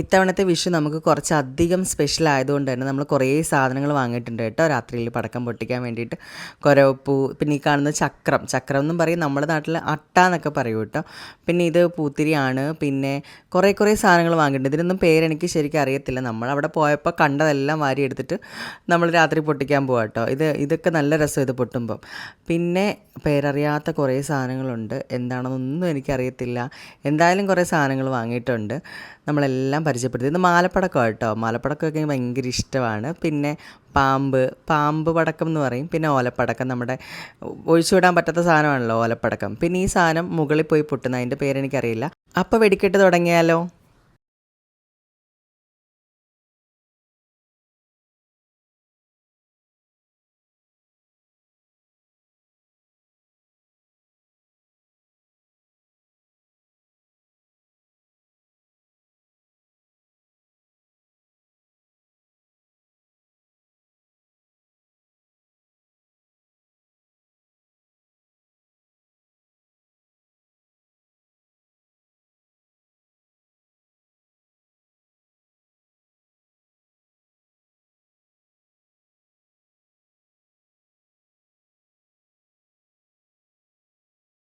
ഇത്തവണത്തെ വിഷു നമുക്ക് കുറച്ച് അധികം സ്പെഷ്യൽ ആയതുകൊണ്ട് തന്നെ നമ്മൾ കുറേ സാധനങ്ങൾ വാങ്ങിയിട്ടുണ്ട് കേട്ടോ. രാത്രിയിൽ പടക്കം പൊട്ടിക്കാൻ വേണ്ടിയിട്ട്. കുരവപ്പൂ പിന്നെ ഈ കാണുന്ന ചക്രം. ചക്രം എന്നും പറയും നമ്മുടെ നാട്ടിൽ അട്ട എന്നൊക്കെ പറയും കേട്ടോ. പിന്നെ ഇത് പൂത്തിരിയാണ്. പിന്നെ കുറേ കുറേ സാധനങ്ങൾ വാങ്ങിയിട്ടുണ്ട്. ഇതിനൊന്നും പേരെനിക്ക് ശരിക്കും അറിയത്തില്ല. നമ്മൾ അവിടെ പോയപ്പോൾ കണ്ടതെല്ലാം വാരി എടുത്തിട്ട് നമ്മൾ രാത്രി പൊട്ടിക്കാൻ പോകാം കേട്ടോ. ഇത് ഇതൊക്കെ നല്ല രസം ഇത് പൊട്ടുമ്പം. പിന്നെ പേരറിയാത്ത കുറേ സാധനങ്ങളുണ്ട്. എന്താണെന്നൊന്നും എനിക്കറിയത്തില്ല. എന്തായാലും കുറേ സാധനങ്ങൾ വാങ്ങിയിട്ടുണ്ട്. നമ്മളെല്ലാം പരിചയപ്പെടുത്തി ഇത് മാലപ്പടക്കം കേട്ടോ മാലപ്പടക്കമൊക്കെ എനിക്ക് ഭയങ്കര ഇഷ്ടമാണ്. പിന്നെ പാമ്പ് പാമ്പ് പടക്കം എന്ന് പറയും. പിന്നെ ഓലപ്പടക്കം. നമ്മുടെ ഒഴിച്ചുവിടാൻ പറ്റാത്ത സാധനമാണല്ലോ ഓലപ്പടക്കം. പിന്നെ ഈ സാധനം മുകളിൽ പോയി പൊട്ടുന്ന അതിന്റെ പേരെനിക്കറിയില്ല അപ്പോൾ വെടിക്കെട്ട് തുടങ്ങിയാലോ?